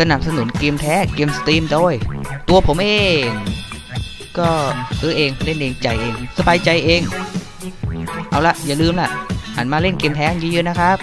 สนับสนุนเกมแท้เกมสตรีมโดย ตัวผมเอง ก็ซื้อเองเล่นเองใจเอง สบายใจเอง เอาละอย่าลืมล่ะหันมาเล่นเกมแท้เยอะๆนะครับ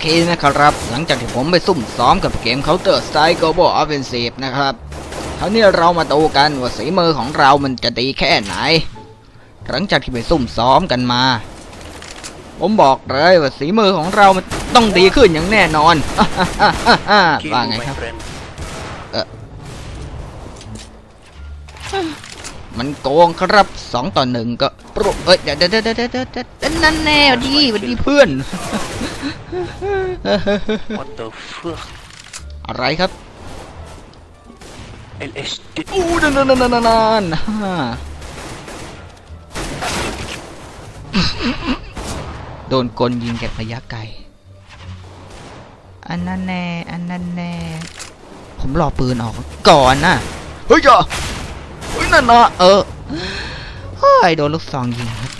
เคนะครับ หลังจากที่ผมไปซุ่มซ้อมกับเกม Counter Strike Global Offensive นะครับคราวนี้เรามาดูกันว่าสีมือของเรามันจะดีแค่ไหน หลังจากที่ไปซุ่มซ้อมกันมา ผมบอกเลยว่าสีมือของเรามันต้องดีขึ้นอย่างแน่นอนว่าไงครับมันโกงครับสองต่อหนึ่งก็ปรุเอ้ยเดี๋ยวเดี๋ยวเดี๋ยวเดี๋ยวเดี๋ยวเดี๋ยวนั่นแน่ดีวันดีเพื่อน What the fuck อะไรครับ LSD อู้นั่นนั่นนั่นนั่นนั่นฮ่าโดนกลยิงจากระยะไกล อันนั้นแน่ อันนั้นแน่ ผมรอปืนออกก่อนนะเฮ้ยจ้ะเฮ้ยนั่นนะเออเฮ้ยโดนลูกซองยิงครับ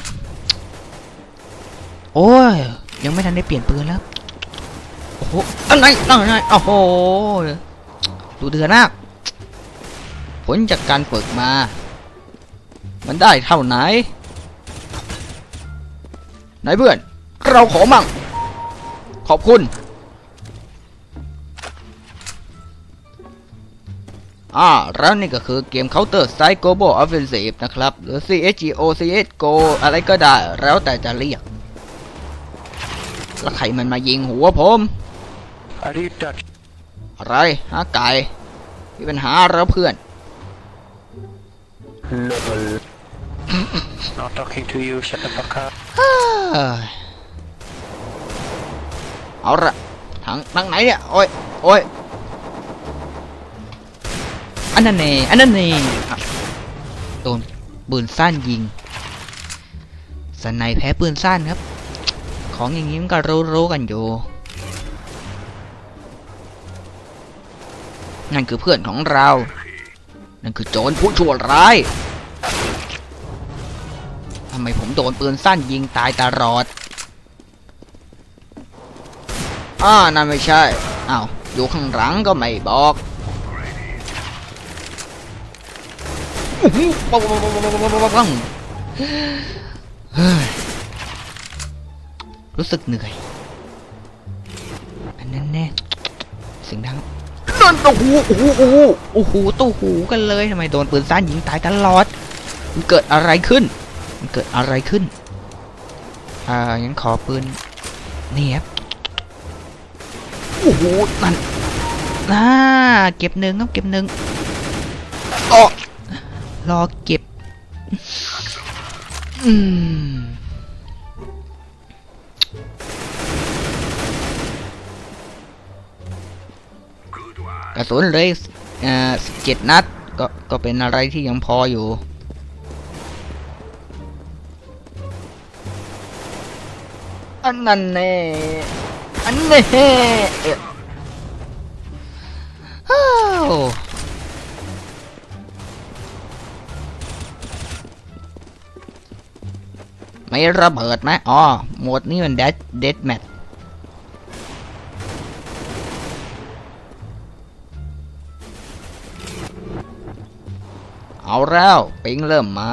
โอ้ย ยังไม่ทันได้เปลี่ยนปืนแล้วโอ้โหอะไรอะไรโอ้โหดูเดือดมากผลจากการฝึกมา มันได้เท่าไหน ไหนเพื่อน เราขอมั่ง ขอบคุณ อ่า แล้วนี่ก็คือเกม Counter Strike Global Offensive นะครับ หรือ CSGO CSGO อะไรก็ได้ แล้วแต่จะเรียก แล้วใครมันมายิงหัวผม Are you Dutch? อะไรหาไก่มีปัญหาแล้วเพื่อน Lol. Not talking to you, shut the fuck up. เอ้ยเอาละทางทางไหนเนี่ย โอ้ยโอ้ยอันนั้นเน่อันนั้นเน่อะโดนปืนสั้นยิงสนในแพ้ปืนสั้นครับ ของอย่างนี้มันก็รู้รู้กันอยู่ นั่นคือเพื่อนของเรา นั่นคือโจรผู้ชั่วร้ายทำไมผมโดนปืนสั้นยิงตายตลอดอ้านั่นไม่ใช่อา้าวอยู่ข้างหลังก็ไม่บอกปังปังปังปังปังปัง รู้สึกเหนื่อย อันนั้นแน่เสียงดังนั่นตู้หูโอ้โหโอ้โหโอ้โหตู้หูกันเลยทำไมโดนปืนสั้นยิงตายตลอด มันเกิดอะไรขึ้น มันเกิดอะไรขึ้น อ่างั้นขอปืนนี่ครับโอ้โหนั่นน่าเก็บหนึ่งครับเก็บหนึ่งอ๋อรอเก็บ อืม สุนเลยอ่าสิบเจ็ดนัด ก็ก็เป็นอะไรที่ยังพออยู่ อันนั้นแน่อันแน่เอ๊ะอ้าวไม่ระเบิดไหมอ๋อ โหมดนี้มันเดดเดดแมท เอาแล้วปิงเริ่มมา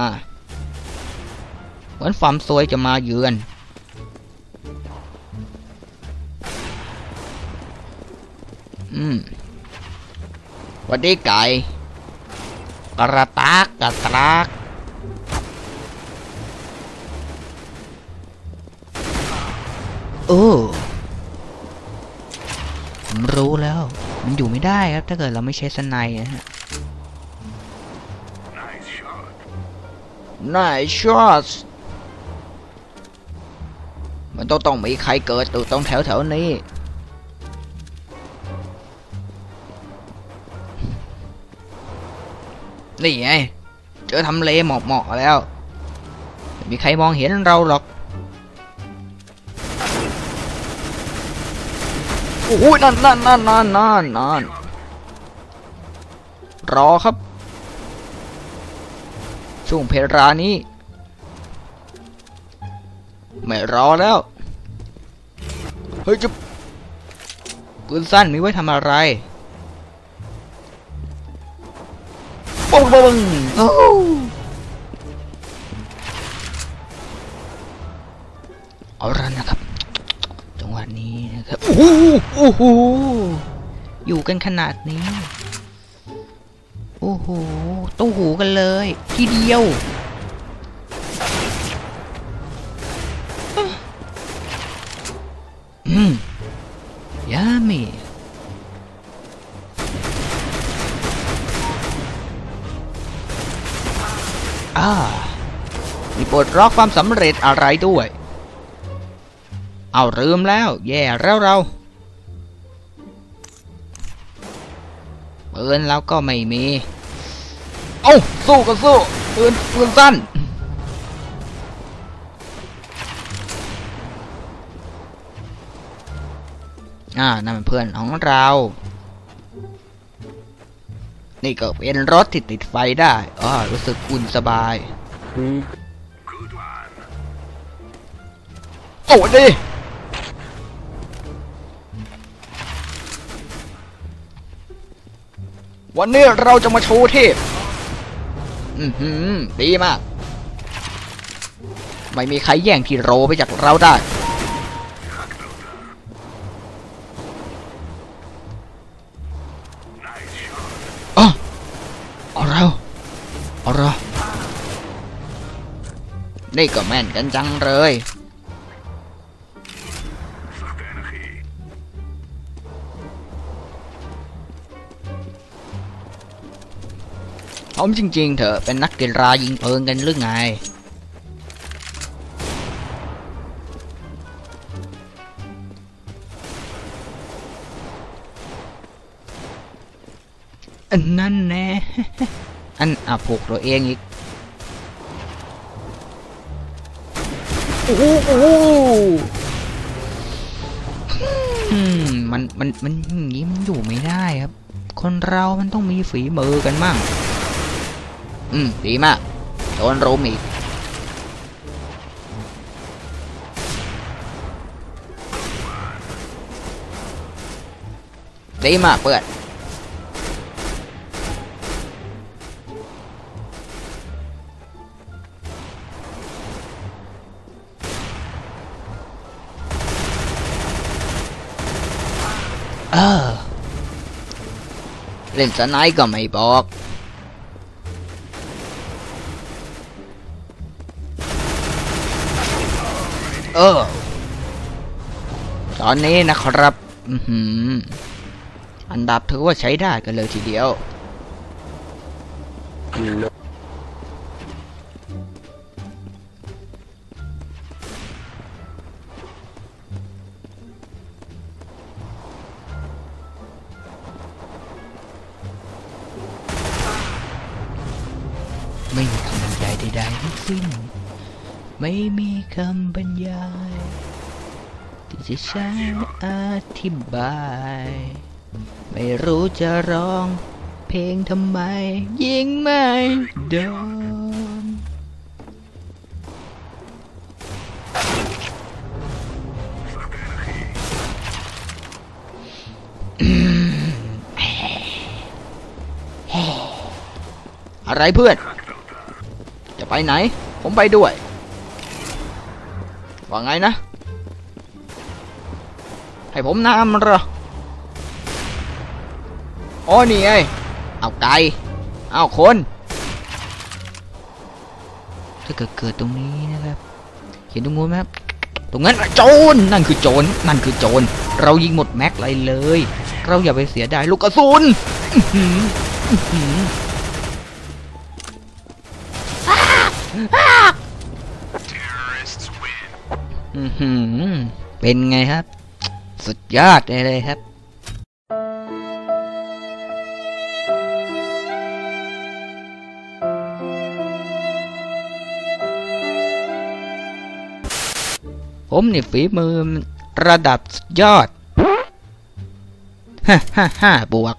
เหมือนความซวยจะมาเยือน อืมวันดีไก่ กระตากกระตากโอ้ผมรู้แล้ว มันอยู่ไม่ได้ครับ ถ้าเกิดเราไม่ใช้สไนด์นะฮะ Nice shots มันต้องต้องมีใครเกิดตัวตรงแถวแถวนี้ นี่ไง เจอทำเลเหมอกหมอกแล้ว มีใครมองเห็นเราหรอก โอ้ยนั่นนั่นนั่นนั่นนั่นรอครับ ช่วงเพลานี้ ไม่รอแล้ว เฮ้ยจะปืนสั้นมีไว้ทำอะไรปังปังโอ้เอาละนะครับ จังหวะนี้นะครับ โอ้โหโอ้โหอยู่กันขนาดนี้ โอ้โห ตู้หูกันเลย ทีเดียวอืมยามีอ่ามีปลดล็อกความสำเร็จอะไรด้วย เอาลืมแล้ว แย่แล้วเราปืนเราก็ไม่มี เอ้าสู้ก็สู้ปืนปืนสั้นอ่านั่นเป็นเพื่อนของเรา นี่ก็เป็นรถที่ติดไฟได้อ๋อรู้สึกอุ่นสบายโอ้ดิวันนี้เราจะมาโชว์เทพ อือหือดีมาก ไม่มีใครแย่งที่โรไปจากเราได้ อ๋อเอาเราเอาเรานี่ก็แม่นกันจังเลย ผมจริงๆเถอะเป็นนักกีฬายิงปืนกันหรือไง อันนั่นแน่อันอะผูกตัวเองอีก โอ้โหโอ้หอืมมัน มัน มันอย่างงี้มันอยู่ไม่ได้ครับ คนเรามันต้องมีฝีมือกันมั่ง อืม ดีมาก โดนรุมอีก ดีมากเพื่อนเออเล่นสไนก็ไม่บอก เออ ตอนนี้นะครับ อืออันดับถือว่าใช้ได้กันเลยทีเดียว ไม่มีคำบรรยายที่จะใช้อธิบาย ไม่รู้จะร้อง เพลงทำไม ยิงไม่โดนอะไรเพื่อน จะไปไหน ผมไปด้วย ว่าไงนะ ให้ผมนำเหรออ๋อนี่ไงเอาไก่เอาคน ถ้าเกิดเกิดตรงนี้นะครับเห็นตรงนู้นไหมครับตรงนั้นโจรนั่นคือโจรนั่นคือโจรเรายิงหมดแม็กเลยเลย เราอย่าไปเสียดายลูกกระสุน เป็นไงครับ สุดยอดเลยครับผมนี่ฝีมือระดับสุดยอด ฮ่าฮ่าฮ่าบวก